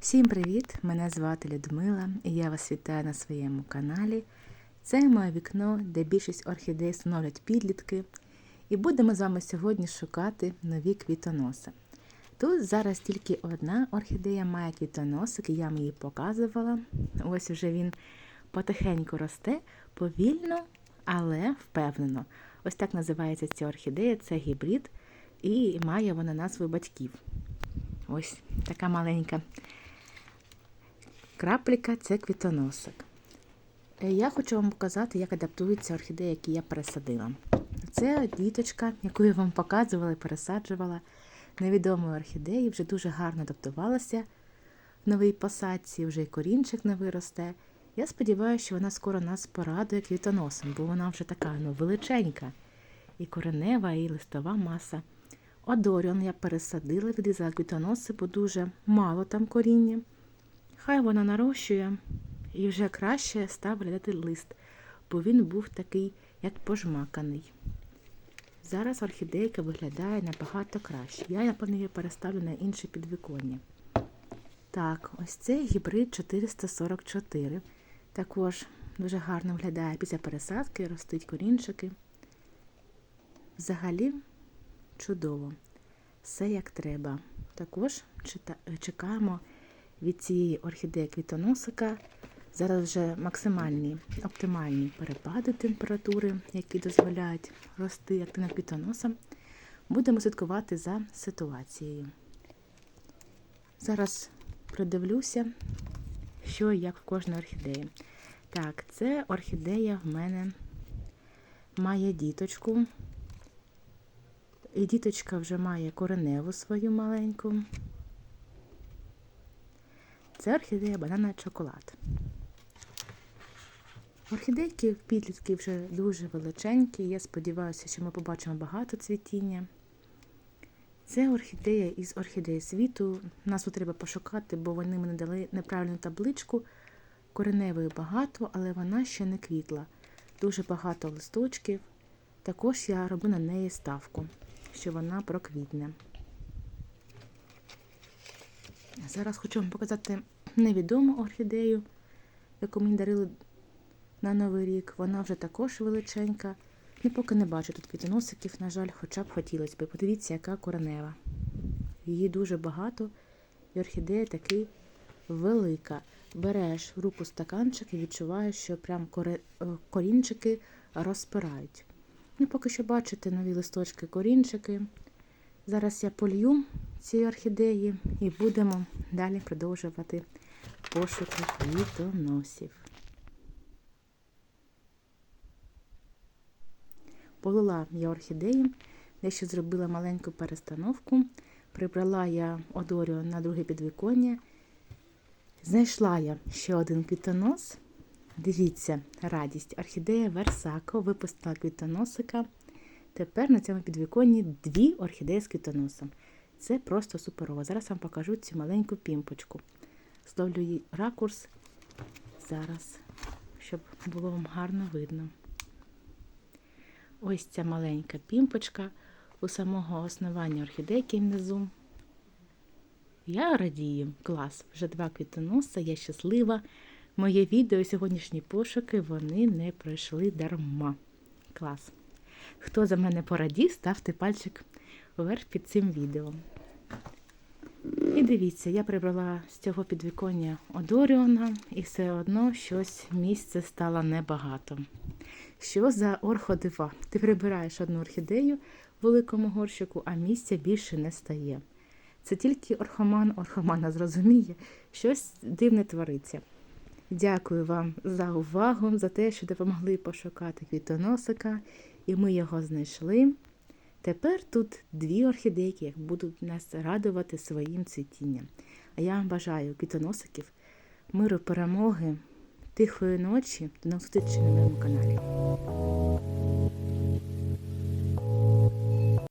Всім привіт! Мене звати Людмила і я вас вітаю на своєму каналі. Це моє вікно, де більшість орхідей становлять підлітки. І будемо з вами сьогодні шукати нові квітоноси. Тут зараз тільки одна орхідея має квітоносик, і я вам її показувала. Ось уже він потихеньку росте, повільно, але впевнено. Ось так називається ця орхідея, це гібрид, і має вона назву батьків. Ось така маленька крапліка це квітоносик. Е, Я хочу вам показати, як адаптуються орхідеї, які я пересадила. Це діточка, яку я вам показувала і пересаджувала. Невідомої орхідеї, вже дуже гарно адаптувалася в новій посадці, вже і корінчик не виросте. Я сподіваюся, що вона скоро нас порадує квітоносом, бо вона вже така ну, величенька. І коренева, і листова маса. Одоріон я пересадила, відрізала квітоноси, бо дуже мало там коріння. Хай вона нарощує і вже краще став виглядати лист, бо він був такий, як пожмаканий. Зараз орхідейка виглядає набагато краще. Я, напевно, її переставлю на інше підвіконня. Так, ось цей гібрид 444. Також дуже гарно виглядає після пересадки, ростуть корінчики. Взагалі чудово. Все як треба. Також чекаємо від цієї орхідеї квітоносика. Зараз вже максимальні оптимальні перепади температури, які дозволяють рости активно квітоносом. Будемо слідкувати за ситуацією. Зараз придивлюся, що як в кожної орхідеї. Так, це орхідея в мене має діточку. І діточка вже має кореневу свою маленьку. Це орхідея банана чоколад. Орхідейки в підлітки вже дуже величенькі. Я сподіваюся, що ми побачимо багато цвітіння. Це орхідея із орхідеї світу. Назву треба пошукати, бо вони мені дали неправильну табличку. Кореневої багато, але вона ще не квітла. Дуже багато листочків. Також я роблю на неї ставку, що вона проквітне. Зараз хочу вам показати невідому орхідею, яку мені дарили на Новий рік. Вона вже також величенька. І поки не бачу тут квітоносиків, на жаль, хоча б хотілося б. Подивіться, яка коренева. Її дуже багато, і орхідея таки велика. Береш в руку стаканчик і відчуваєш, що прям корінчики розпирають. Ну, поки що бачите нові листочки корінчики. Зараз я полью ці орхідеї і будемо далі продовжувати пошуки квітоносів. Полила я орхідеї, дещо зробила маленьку перестановку. Прибрала я одорю на друге підвіконня. Знайшла я ще один квітонос. Дивіться, радість. Орхідея Версако випустила квітоносика. Тепер на цьому підвіконні дві орхідеї з квітоносом. Це просто суперово. Зараз вам покажу цю маленьку пімпочку. Зловлю її ракурс зараз, щоб було вам гарно видно. Ось ця маленька пімпочка у самого основання орхідейки внизу. Я радію, клас, вже два квітоноса, я щаслива. Моє відео сьогоднішні пошуки вони не пройшли дарма. Клас. Хто за мене порадів, ставте пальчик вверх під цим відео. І дивіться, я прибрала з цього підвіконня Одоріона, і все одно щось місце стало небагато. Що за орходива? Ти прибираєш одну орхідею в великому горщику, а місця більше не стає. Це тільки орхоман орхомана зрозуміє, щось дивне твориться. Дякую вам за увагу, за те, що допомогли пошукати квітоносика, і ми його знайшли. Тепер тут дві орхідейки, будуть нас радувати своїм цвітінням. А я вам бажаю квітоносиків, миру, перемоги, тихої ночі. До зустрічі на моєму каналі.